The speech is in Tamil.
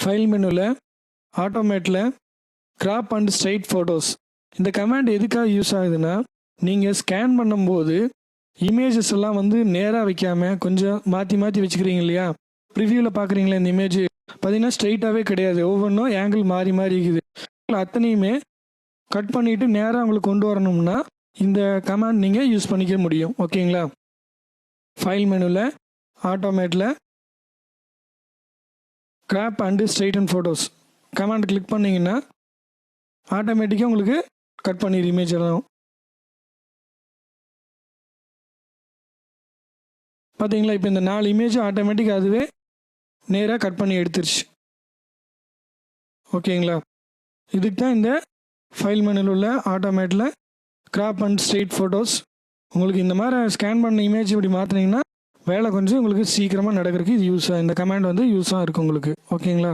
ஃபைல் மெனுவில் ஆட்டோமேட்டில் கிராப் அண்ட் ஸ்ட்ரைட் ஃபோட்டோஸ் இந்த கமாண்ட் எதுக்காக யூஸ் ஆகுதுன்னா நீங்கள் ஸ்கேன் பண்ணும்போது இமேஜஸ் எல்லாம் வந்து நேராக வைக்காமல் கொஞ்சம் மாற்றி மாற்றி வச்சுக்கிறீங்க இல்லையா? ப்ரிவியூவில் பார்க்குறீங்களா இந்த இமேஜ் பார்த்தீங்கன்னா ஸ்ட்ரைட்டாகவே கிடையாது. ஒவ்வொன்றும் ஆங்கிள் மாறி மாறி இருக்குது. அத்தனையுமே கட் பண்ணிவிட்டு நேராக உங்களுக்கு கொண்டு வரணும்னா இந்த கமாண்ட் நீங்கள் யூஸ் பண்ணிக்க முடியும். ஓகேங்களா ஃபைல் மெனுவில் ஆட்டோமேட்டில் crop and straight and photos command click பண்ணிங்கன்னா ஆட்டோமேட்டிக்காக உங்களுக்கு கட் பண்ணிடு இமேஜ் எல்லாம். பார்த்தீங்களா இப்போ இந்த நாலு இமேஜ் ஆட்டோமேட்டிக் அதுவே நேராக கட் பண்ணி எடுத்துருச்சு. ஓகேங்களா இதுக்கு தான் இந்த ஃபைல் மெனுவில் உள்ள ஆட்டோமேட்டில் கிராப் அண்ட் ஸ்ட்ரெயிட் ஃபோட்டோஸ் உங்களுக்கு இந்த மாதிரி ஸ்கேன் பண்ண இமேஜ் இப்படி மாற்றினீங்கன்னா வேலை கொஞ்சம் உங்களுக்கு சீக்கிரமாக நடக்கிறதுக்கு இது யூஸாக இந்த கமாண்ட் வந்து யூஸாக இருக்கும் உங்களுக்கு. ஓகேங்களா